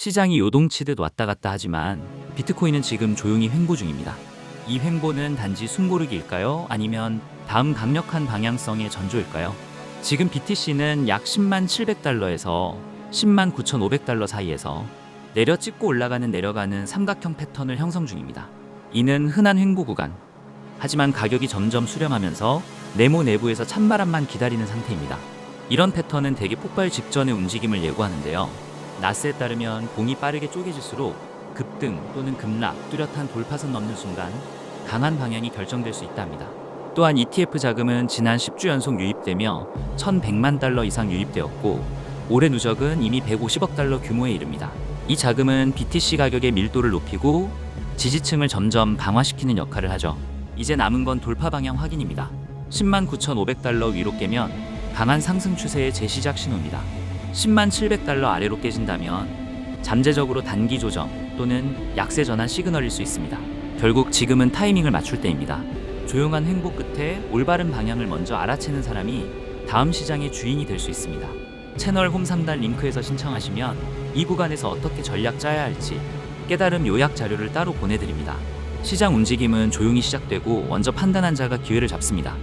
시장이 요동치듯 왔다 갔다 하지만 비트코인은 지금 조용히 횡보 중입니다. 이 횡보는 단지 숨고르기일까요? 아니면 다음 강력한 방향성의 전조일까요? 지금 BTC는 약 10만 700달러에서 10만 9,500달러 사이에서 내려 찍고 올라가는 내려가는 삼각형 패턴을 형성 중입니다. 이는 흔한 횡보 구간. 하지만 가격이 점점 수렴하면서 네모 내부에서 찬바람만 기다리는 상태입니다. 이런 패턴은 대개 폭발 직전의 움직임을 예고하는데요. 나스에 따르면 봉이 빠르게 쪼개질수록 급등 또는 급락, 뚜렷한 돌파선 넘는 순간 강한 방향이 결정될 수 있다 합니다. 또한 ETF 자금은 지난 10주 연속 유입되며 1,100만 달러 이상 유입되었고 올해 누적은 이미 150억 달러 규모에 이릅니다. 이 자금은 BTC 가격의 밀도를 높이고 지지층을 점점 강화시키는 역할을 하죠. 이제 남은 건 돌파 방향 확인입니다. 10만 9,500달러 위로 깨면 강한 상승 추세의 재시작 신호입니다. 10만 700달러 아래로 깨진다면 잠재적으로 단기 조정 또는 약세 전환 시그널일 수 있습니다. 결국 지금은 타이밍을 맞출 때입니다. 조용한 횡보 끝에 올바른 방향을 먼저 알아채는 사람이 다음 시장의 주인이 될 수 있습니다. 채널 홈 상단 링크에서 신청하시면 이 구간에서 어떻게 전략 짜야 할지 깨달음 요약 자료를 따로 보내드립니다. 시장 움직임은 조용히 시작되고 먼저 판단한 자가 기회를 잡습니다.